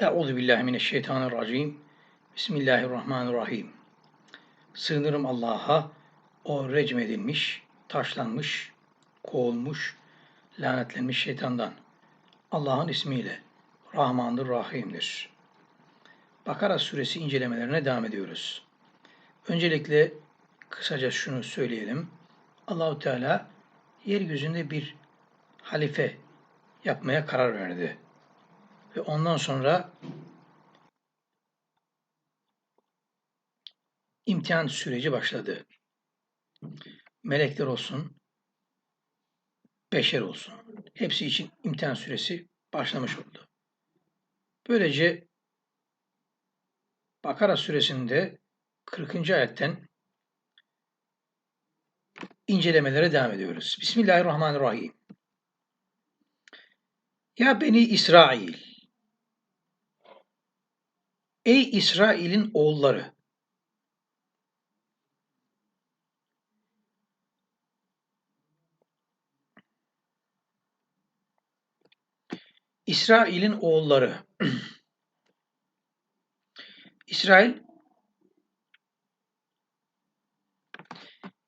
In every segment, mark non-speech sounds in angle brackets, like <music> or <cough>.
Euzu billahi mineşşeytanirracim. Bismillahirrahmanirrahim. Sığınırım Allah'a, o recm edilmiş, taşlanmış, kovulmuş, lanetlenmiş şeytandan. Allah'ın ismiyle. Rahmandır, Rahim'dir. Bakara suresi incelemelerine devam ediyoruz. Öncelikle kısaca şunu söyleyelim. Allahu Teala yeryüzünde bir halife yapmaya karar verdi. Ve ondan sonra imtihan süreci başladı. Melekler olsun, beşer olsun. Hepsi için imtihan süresi başlamış oldu. Böylece Bakara suresinde 40. ayetten incelemelere devam ediyoruz. Bismillahirrahmanirrahim. Ya Beni İsrail. Ey İsrail'in oğulları. İsrail'in oğulları. <clears throat> İsrail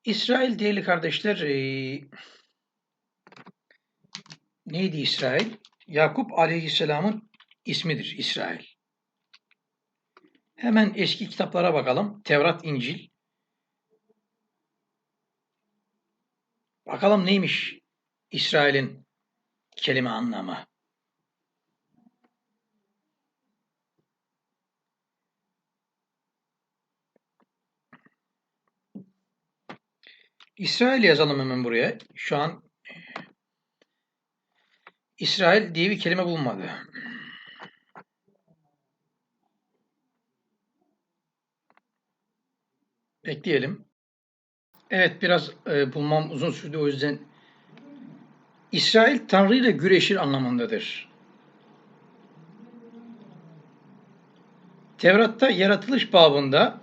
İsrail değerli kardeşler e, neydi İsrail? Yakup Aleyhisselam'ın ismidir İsrail. Hemen eski kitaplara bakalım. Tevrat, İncil. Bakalım neymiş İsrail'in kelime anlamı. İsrail yazalım hemen buraya. Şu an İsrail diye bir kelime bulunmadı. Bekleyelim. Evet biraz e, bulmam uzun sürdü o yüzden İsrail Tanrı ile güreşir anlamındadır. Tevrat'ta yaratılış babında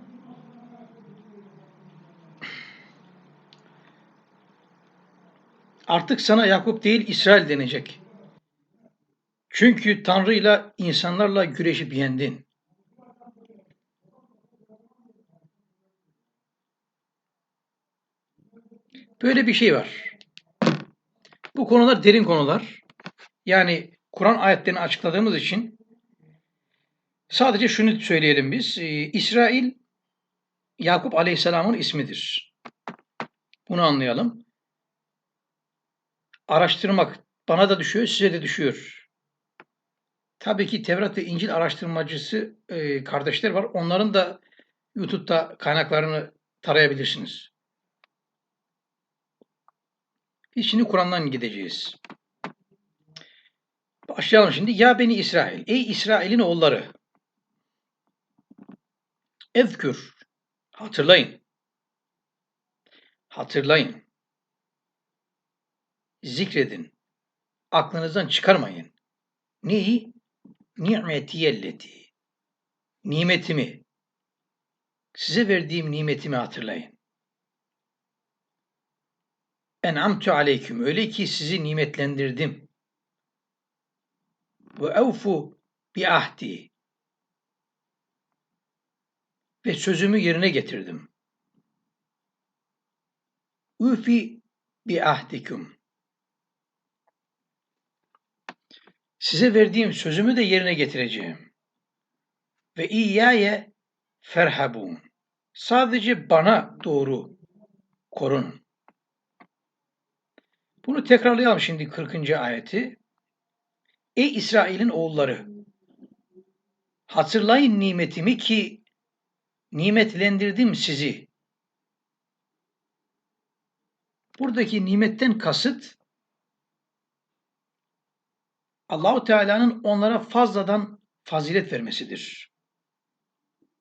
artık sana Yakup değil İsrail denecek. Çünkü Tanrı'yla insanlarla güreşip yendin. Böyle bir şey var. Bu konular derin konular. Yani Kur'an ayetlerini açıkladığımız için sadece şunu söyleyelim biz. Ee, İsrail Yakup Aleyhisselam'ın ismidir. Bunu anlayalım. Araştırmak bana da düşüyor, size de düşüyor. Tabii ki Tevrat ve İncil araştırmacısı e, kardeşler var. Onların da YouTube'da kaynaklarını tarayabilirsiniz. Şimdi Kur'an'dan gideceğiz. Başlayalım şimdi. Ya beni İsrail. Ey İsrail'in oğulları. Ezkür. Hatırlayın. Hatırlayın. Zikredin. Aklınızdan çıkarmayın. Neyi? Ni'metiyelleti. Nimetimi. Size verdiğim nimetimi hatırlayın. En'amtu aleyküm. Öyle ki sizi nimetlendirdim. Ve evfu bi ahdi. Ve sözümü yerine getirdim. Üfi bi ahdikum. Size verdiğim sözümü de yerine getireceğim. Ve iyyaye ferhabun. Sadece bana doğru korun. Bunu tekrarlayalım şimdi 40. ayeti. Ey İsrail'in oğulları! Hatırlayın nimetimi ki nimetlendirdim sizi. Buradaki nimetten kasıt Allahu Teala'nın onlara fazladan fazilet vermesidir.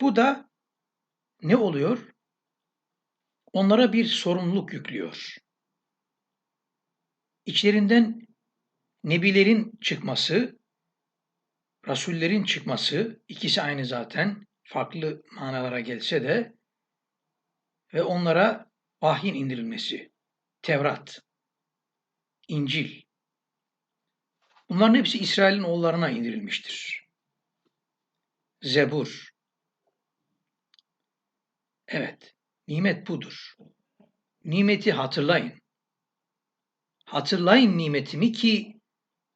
Bu da ne oluyor? Onlara bir sorumluluk yüklüyor. İçlerinden nebilerin çıkması, rasullerin çıkması, ikisi aynı zaten, farklı manalara gelse de ve onlara vahyin indirilmesi, Tevrat, İncil, Bunların hepsi İsrail'in oğullarına indirilmiştir. Zebur. Evet, nimet budur. Nimeti hatırlayın. Hatırlayın nimetimi ki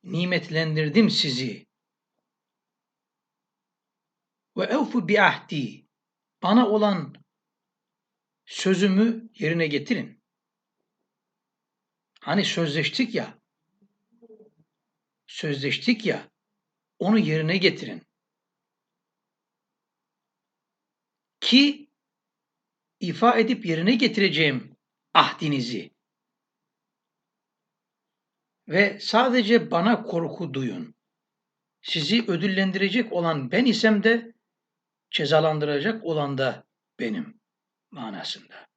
nimetlendirdim sizi. Ve evfu bi ahdi. Bana olan sözümü yerine getirin. Hani sözleştik ya. Sözleştik ya. Onu yerine getirin. Ki ifa edip yerine getireceğim ahdinizi. Ve sadece bana korku duyun. Sizi ödüllendirecek olan ben isem de cezalandıracak olan da benim manasında.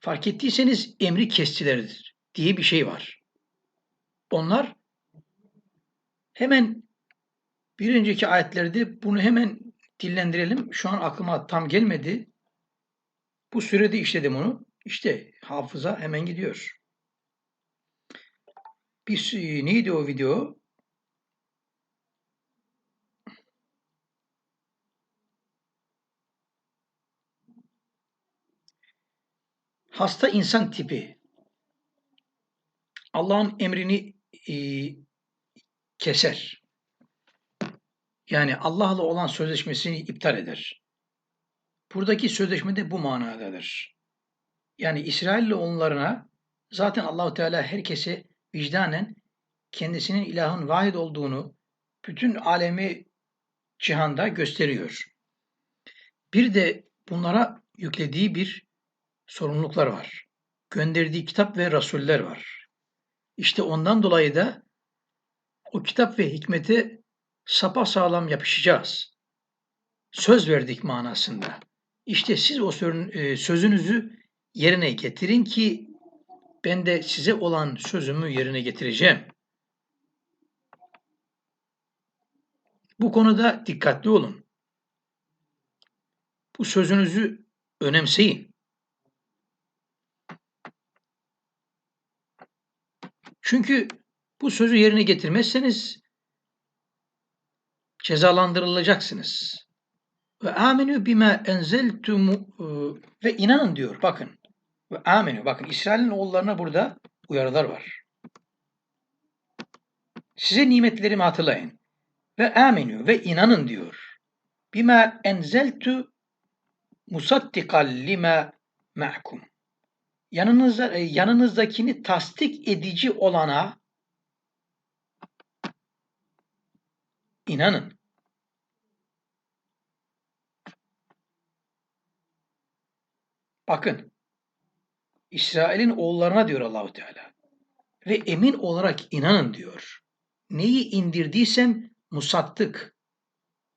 Fark ettiyseniz emri kestilerdir diye bir şey var. Onlar hemen bir önceki ayetlerde bunu hemen dillendirelim. Şu an aklıma tam gelmedi. Bu sürede işledim onu. İşte hafıza hemen gidiyor. Bir, neydi o video? Hasta insan tipi. Allah'ın emrini e, keser. Yani Allah'la olan sözleşmesini iptal eder. Buradaki sözleşme de bu manadadır. Yani İsrail'le onlarına zaten Allahu Teala herkese vicdanen kendisinin ilahın vahid olduğunu bütün alemi cihanda gösteriyor. Bir de bunlara yüklediği bir sorumluluklar var. Gönderdiği kitap ve rasuller var. İşte ondan dolayı da o kitap ve hikmete sapa sağlam yapışacağız. Söz verdik manasında. İşte siz o e, sözünüzü yerine getirin ki ben de size olan sözümü yerine getireceğim. Bu konuda dikkatli olun. Bu sözünüzü önemseyin. Çünkü bu sözü yerine getirmezseniz cezalandırılacaksınız. Ve aminu bima enzeltumu e, ve inanın diyor. Bakın. Ve aminu. Bakın İsrail'in oğullarına burada uyarılar var. Size nimetlerimi hatırlayın. Ve aminu ve inanın diyor. Bima enzeltu musaddikal lima ma'kum. Yanınızda, e, yanınızdakini tasdik edici olana inanın. Bakın. İsrail'in oğullarına diyor Allahu Teala. Ve emin olarak inanın diyor. Neyi indirdiysem musattık,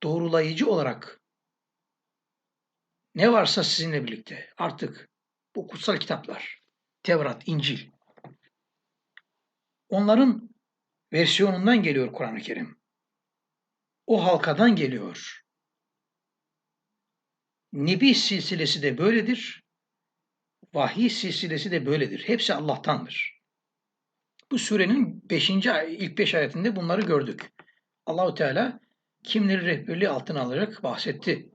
doğrulayıcı olarak ne varsa sizinle birlikte artık bu kutsal kitaplar, Tevrat, İncil. Onların versiyonundan geliyor Kur'an-ı Kerim. O halkadan geliyor. Nebi silsilesi de böyledir. Vahiy silsilesi de böyledir. Hepsi Allah'tandır. Bu surenin 5. ilk 5 ayetinde bunları gördük. Allahu Teala kimleri rehberliği altına alarak bahsetti.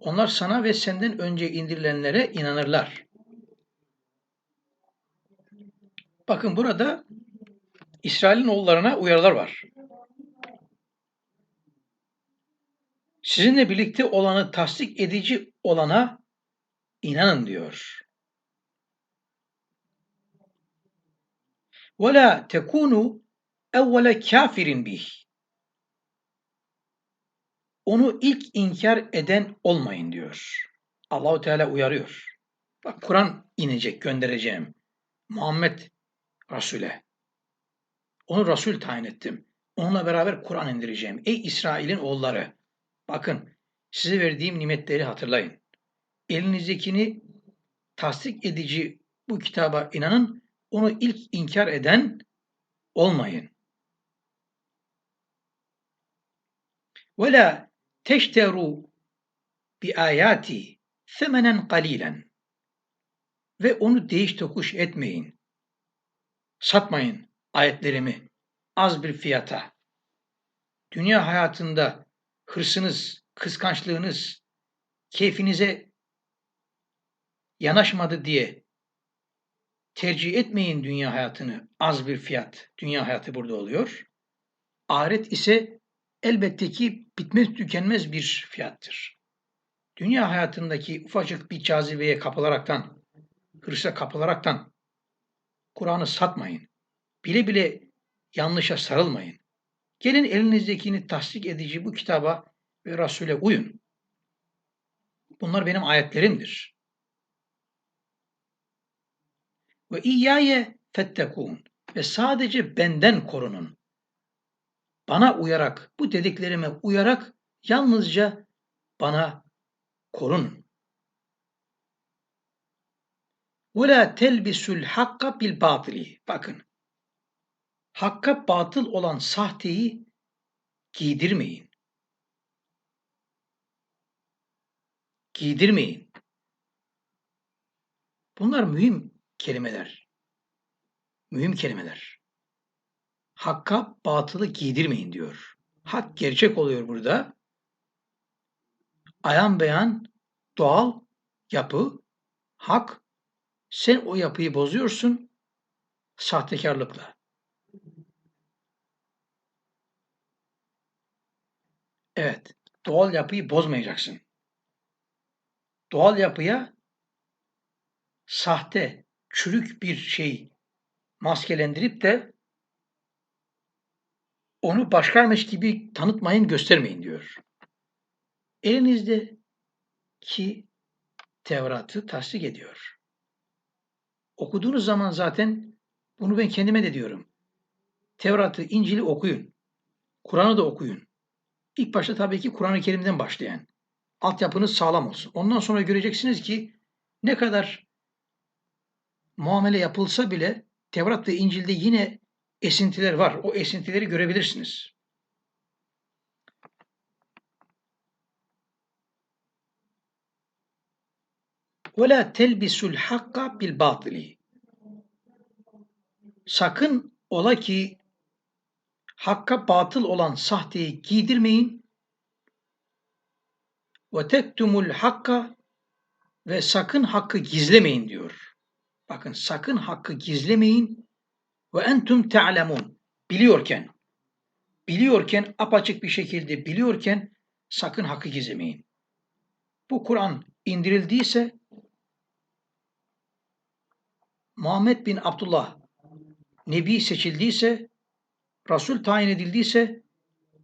Onlar sana ve senden önce indirilenlere inanırlar. Bakın burada İsrail'in oğullarına uyarılar var. Sizinle birlikte olanı tasdik edici olana inanın diyor. وَلَا تَكُونُوا اَوَّلَ كَافِرٍ بِهِ Onu ilk inkar eden olmayın diyor. Allahu Teala uyarıyor. Bak Kur'an inecek, göndereceğim. Muhammed Resul'e. Onu Resul tayin ettim. Onunla beraber Kur'an indireceğim. Ey İsrail'in oğulları! Bakın size verdiğim nimetleri hatırlayın. Elinizdekini tasdik edici bu kitaba inanın. onu ilk inkar eden olmayın. Ve la teşteru bi ayati semenen kalilen ve onu değiş tokuş etmeyin. Satmayın ayetlerimi az bir fiyata. Dünya hayatında hırsınız, kıskançlığınız keyfinize yanaşmadı diye tercih etmeyin dünya hayatını. Az bir fiyat. Dünya hayatı burada oluyor. Ahiret ise elbette ki bitmez tükenmez bir fiyattır. Dünya hayatındaki ufacık bir cazibeye kapılaraktan, hırsa kapılaraktan Kur'an'ı satmayın. Bile bile yanlışa sarılmayın. Gelin elinizdekini tasdik edici bu kitaba ve Resul'e uyun. Bunlar benim ayetlerimdir. Ve iyyaye fettekûn ve sadece benden korunun. Bana uyarak, bu dediklerime uyarak yalnızca bana korun. Ve la telbisul hakka bil batili. Bakın. Hakka batıl olan sahteyi giydirmeyin. Giydirmeyin. Bunlar mühim kelimeler. Mühim kelimeler. Hakka batılı giydirmeyin diyor. Hak gerçek oluyor burada. Ayan beyan doğal yapı hak sen o yapıyı bozuyorsun sahtekarlıkla. Evet, doğal yapıyı bozmayacaksın. Doğal yapıya sahte, çürük bir şey maskelendirip de onu başkaymış gibi tanıtmayın, göstermeyin diyor. Elinizde ki Tevrat'ı tasdik ediyor. Okuduğunuz zaman zaten bunu ben kendime de diyorum. Tevrat'ı, İncil'i okuyun. Kur'an'ı da okuyun. İlk başta tabii ki Kur'an-ı Kerim'den başlayan. Altyapınız sağlam olsun. Ondan sonra göreceksiniz ki ne kadar muamele yapılsa bile Tevrat ve İncil'de yine esintiler var. O esintileri görebilirsiniz. وَلَا تَلْبِسُ الْحَقَّ بِالْبَاطِلِ Sakın ola ki hakka batıl olan sahteyi giydirmeyin. Ve tektumul hakka ve sakın hakkı gizlemeyin diyor. Bakın sakın hakkı gizlemeyin ve entum ta'lemun. Biliyorken, biliyorken apaçık bir şekilde biliyorken sakın hakkı gizlemeyin. Bu Kur'an indirildiyse Muhammed bin Abdullah Nebi seçildiyse, Resul tayin edildiyse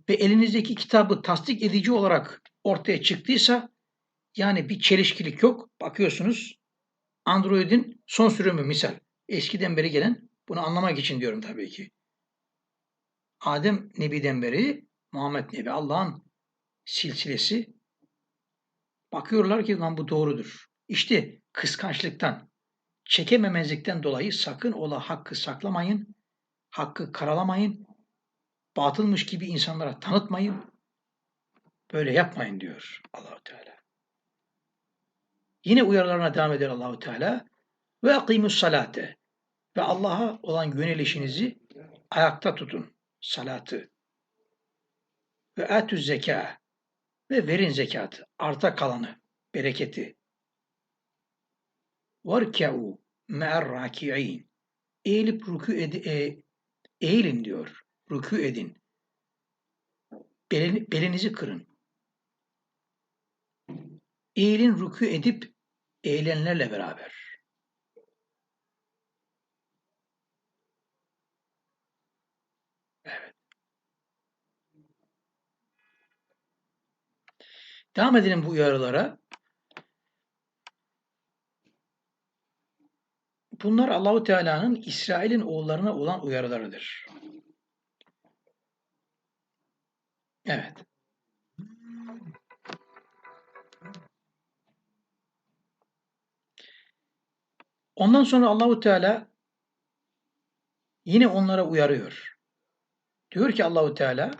ve elinizdeki kitabı tasdik edici olarak ortaya çıktıysa yani bir çelişkilik yok. Bakıyorsunuz Android'in son sürümü misal. Eskiden beri gelen bunu anlamak için diyorum tabii ki. Adem Nebi'den beri Muhammed Nebi Allah'ın silsilesi bakıyorlar ki lan bu doğrudur. İşte kıskançlıktan, çekememezlikten dolayı sakın ola hakkı saklamayın, hakkı karalamayın, batılmış gibi insanlara tanıtmayın, böyle yapmayın diyor Allahu Teala. Yine uyarılarına devam ediyor Allahu Teala. Ve akimus salate. Ve Allah'a olan yönelişinizi ayakta tutun. Salatı. Ve etüz zeka. Ve verin zekatı. Arta kalanı. Bereketi. Varke'u me'er raki'in. Eğilip rükü ed e eğilin diyor. Rükü edin. Belin, belinizi kırın. Eğilin rükü edip eğilenlerle beraber. Evet. Devam edelim bu uyarılara. Bunlar Allahu Teala'nın İsrail'in oğullarına olan uyarılarıdır. Evet. Ondan sonra Allahu Teala yine onlara uyarıyor. Diyor ki Allahu Teala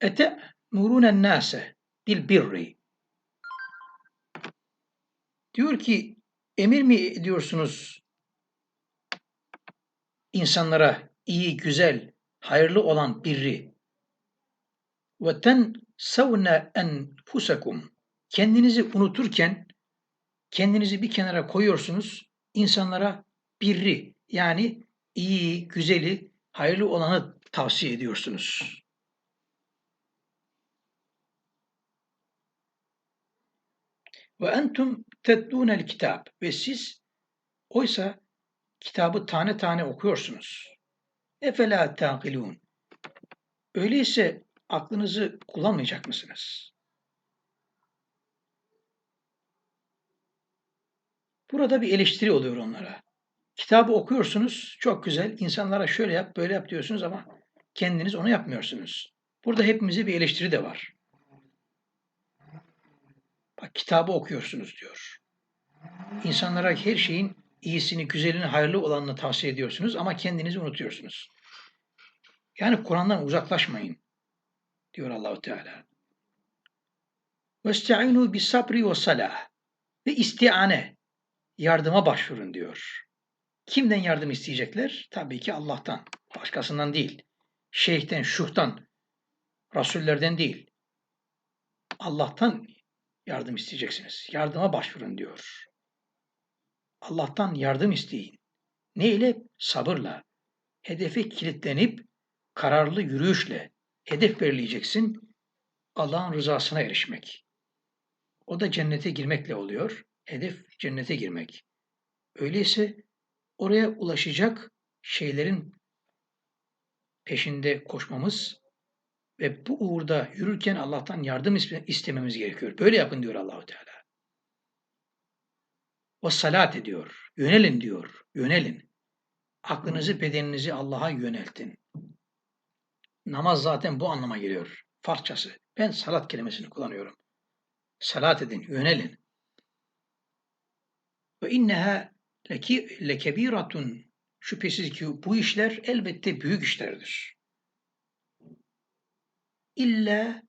Ete nurunen nase bil birri Diyor ki emir mi ediyorsunuz insanlara iyi, güzel, hayırlı olan birri? ve tensavne enfusakum. Kendinizi unuturken kendinizi bir kenara koyuyorsunuz. insanlara birri yani iyi, güzeli, hayırlı olanı tavsiye ediyorsunuz. Ve entum teddûnel kitap ve siz oysa kitabı tane tane okuyorsunuz. Efela taqilun. Öyleyse aklınızı kullanmayacak mısınız? Burada bir eleştiri oluyor onlara. Kitabı okuyorsunuz, çok güzel. İnsanlara şöyle yap, böyle yap diyorsunuz ama kendiniz onu yapmıyorsunuz. Burada hepimize bir eleştiri de var. Bak kitabı okuyorsunuz diyor. İnsanlara her şeyin iyisini, güzelini, hayırlı olanını tavsiye ediyorsunuz ama kendinizi unutuyorsunuz. Yani Kur'an'dan uzaklaşmayın diyor Allahu Teala. Vestaînû bis sabri ve salah ve istiane yardıma başvurun diyor. Kimden yardım isteyecekler? Tabii ki Allah'tan. Başkasından değil. Şeyhten, şuhtan, rasullerden değil. Allah'tan yardım isteyeceksiniz. Yardıma başvurun diyor. Allah'tan yardım isteyin. Ne ile? Sabırla. Hedefe kilitlenip kararlı yürüyüşle hedef belirleyeceksin. Allah'ın rızasına erişmek. O da cennete girmekle oluyor. Hedef cennete girmek. Öyleyse oraya ulaşacak şeylerin peşinde koşmamız ve bu uğurda yürürken Allah'tan yardım istememiz gerekiyor. Böyle yapın diyor Allahu Teala. O salat ediyor. Yönelin diyor. Yönelin. Aklınızı, bedeninizi Allah'a yöneltin. Namaz zaten bu anlama geliyor. Farsçası. Ben salat kelimesini kullanıyorum. Salat edin, yönelin. Ve inneha lekebiratun şüphesiz ki bu işler elbette büyük işlerdir. İlla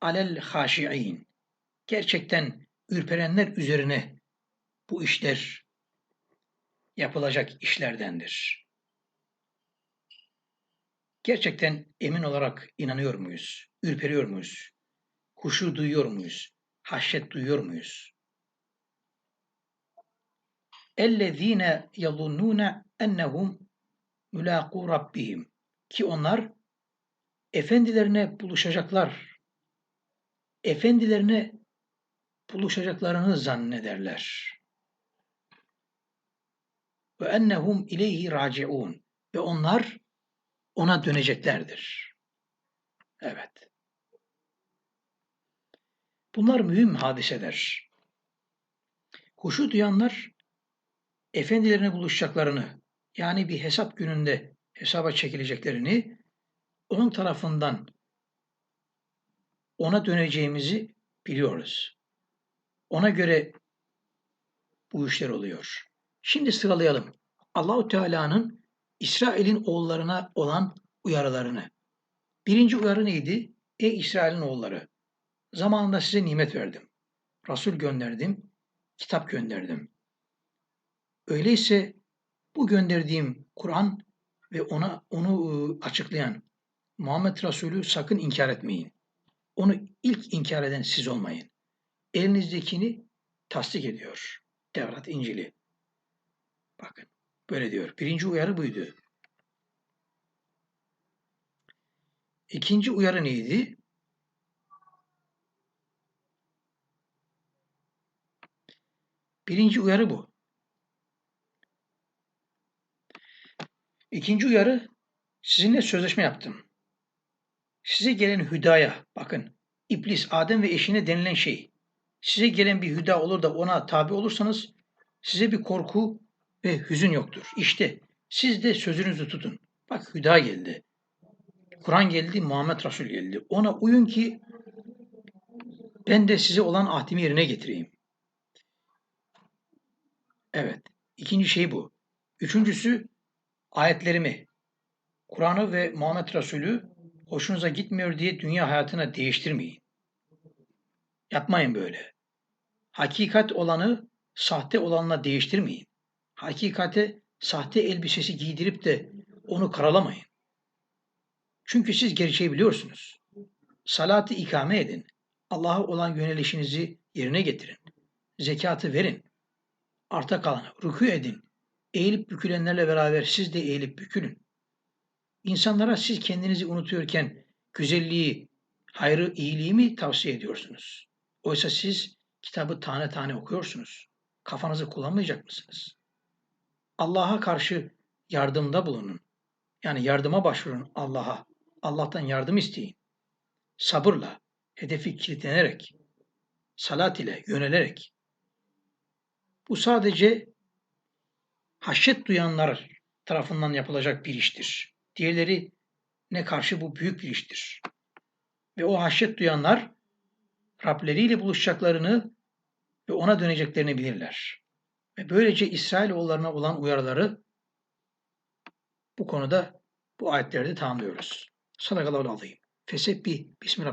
alel haşi'in. Gerçekten ürperenler üzerine bu işler yapılacak işlerdendir. Gerçekten emin olarak inanıyor muyuz? Ürperiyor muyuz? Huşu duyuyor muyuz? Haşyet duyuyor muyuz? اَلَّذ۪ينَ يَظُنُّونَ اَنَّهُمْ مُلَاقُوا Rabbihim Ki onlar efendilerine buluşacaklar. Efendilerine buluşacaklarını zannederler. Ve ennehum ileyhi raciun ve onlar ona döneceklerdir. Evet. Bunlar mühim hadiseler. Huşu duyanlar efendilerine buluşacaklarını yani bir hesap gününde hesaba çekileceklerini onun tarafından ona döneceğimizi biliyoruz. Ona göre bu işler oluyor. Şimdi sıralayalım. Allahu Teala'nın İsrail'in oğullarına olan uyarılarını. Birinci uyarı neydi? Ey İsrail'in oğulları! Zamanında size nimet verdim. Resul gönderdim, kitap gönderdim. Öyleyse bu gönderdiğim Kur'an ve ona onu ıı, açıklayan Muhammed Resulü sakın inkar etmeyin. Onu ilk inkar eden siz olmayın. Elinizdekini tasdik ediyor. Tevrat, İncil'i. Bakın böyle diyor. Birinci uyarı buydu. İkinci uyarı neydi? Birinci uyarı bu. İkinci uyarı sizinle sözleşme yaptım. Size gelen hüdaya bakın iblis Adem ve eşine denilen şey. Size gelen bir hüda olur da ona tabi olursanız size bir korku ve hüzün yoktur. İşte siz de sözünüzü tutun. Bak hüda geldi. Kur'an geldi, Muhammed Resul geldi. Ona uyun ki ben de size olan ahdimi yerine getireyim. Evet. İkinci şey bu. Üçüncüsü ayetlerimi, Kur'an'ı ve Muhammed Resulü hoşunuza gitmiyor diye dünya hayatına değiştirmeyin. Yapmayın böyle. Hakikat olanı sahte olanla değiştirmeyin. Hakikate sahte elbisesi giydirip de onu karalamayın. Çünkü siz gerçeği biliyorsunuz. Salatı ikame edin. Allah'a olan yönelişinizi yerine getirin. Zekatı verin. Arta kalanı rükû edin. Eğilip bükülenlerle beraber siz de eğilip bükülün. İnsanlara siz kendinizi unutuyorken güzelliği, hayrı, iyiliği mi tavsiye ediyorsunuz? Oysa siz kitabı tane tane okuyorsunuz. Kafanızı kullanmayacak mısınız? Allah'a karşı yardımda bulunun. Yani yardıma başvurun Allah'a. Allah'tan yardım isteyin. Sabırla, hedefi kilitlenerek, salat ile yönelerek. Bu sadece haşyet duyanlar tarafından yapılacak bir iştir. Diğerleri ne karşı bu büyük bir iştir. Ve o haşyet duyanlar Rableriyle buluşacaklarını ve ona döneceklerini bilirler. Ve böylece İsrailoğullarına olan uyarıları bu konuda bu ayetlerde tamamlıyoruz. Sadakallahu azim. Fesebbi bismi.